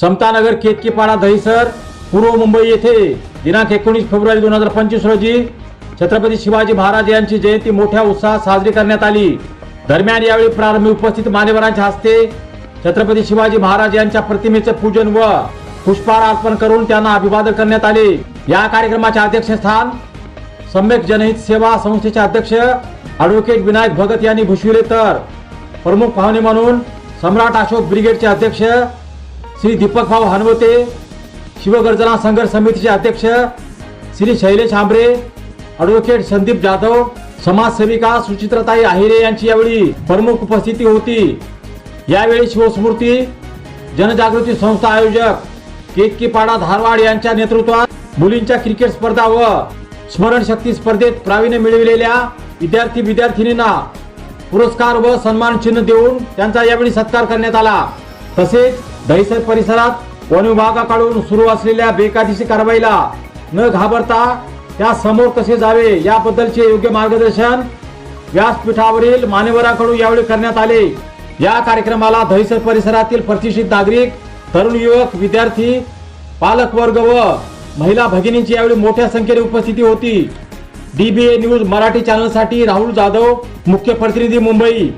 समतानगर केतकीपाडा दहिसर पूर्व मुंबई येथे दिनांक एकोणीस फेब्रुवारी दोन हजार पंचवीस रोजी छत्रपती शिवाजी महाराज यांची जयंती मोठ्या उत्साहात साजरी करण्यात आली. दरम्यान यावेळी प्रारंभी उपस्थित मान्यवरांच्या हस्ते छत्रपती शिवाजी महाराज यांच्या प्रतिमेचे पूजन व पुष्पहार अर्पण करून त्यांना अभिवादन करण्यात आले. या कार्यक्रमाचे अध्यक्षस्थान सम्यक जनहित सेवा संस्थेचे अध्यक्ष ॲडव्होकेट विनायक भगत यांनी भूषविले तर प्रमुख पाहुणे म्हणून सम्राट अशोक ब्रिगेडचे अध्यक्ष श्री दीपक भाऊ हनवते शिवगर्जना संघर्ष समितीचे अध्यक्ष श्री शैलेश आंबरे ॲडव्होकेट संदीप जाधव समाजसेविका सुचित्रताई आहिरे यांची यावेळी प्रमुख उपस्थिती होती. यावेळी शिवस्मृती जनजागृती संस्था आयोजक केतकीपाडा धारवाड यांच्या नेतृत्वात मुलींच्या क्रिकेट स्पर्धा व स्मरणशक्ती स्पर्धेत प्रावीण्य मिळविलेल्या विद्यार्थी विद्यार्थिनींना पुरस्कार व सन्मान चिन्ह देऊन त्यांचा यावेळी सत्कार करण्यात आला. तसेच दहिसर परिसरात वन विभागाकडून सुरू असलेल्या बेकायदेशीर कारवाईला न घाबरता त्या समोर कसे जावे याबद्दलचे योग्य मार्गदर्शन व्यासपीठावरील मान्यवरांकडून यावेळी करण्यात आले. या कार्यक्रमाला दहिसर परिसरातील प्रतिष्ठित नागरिक तरुण युवक विद्यार्थी पालक वर्ग व महिला भगिनींची यावेळी मोठ्या संख्येने उपस्थिती होती. डीबीए न्यूज मराठी चॅनलसाठी राहुल जाधव मुख्य प्रतिनिधी मुंबई.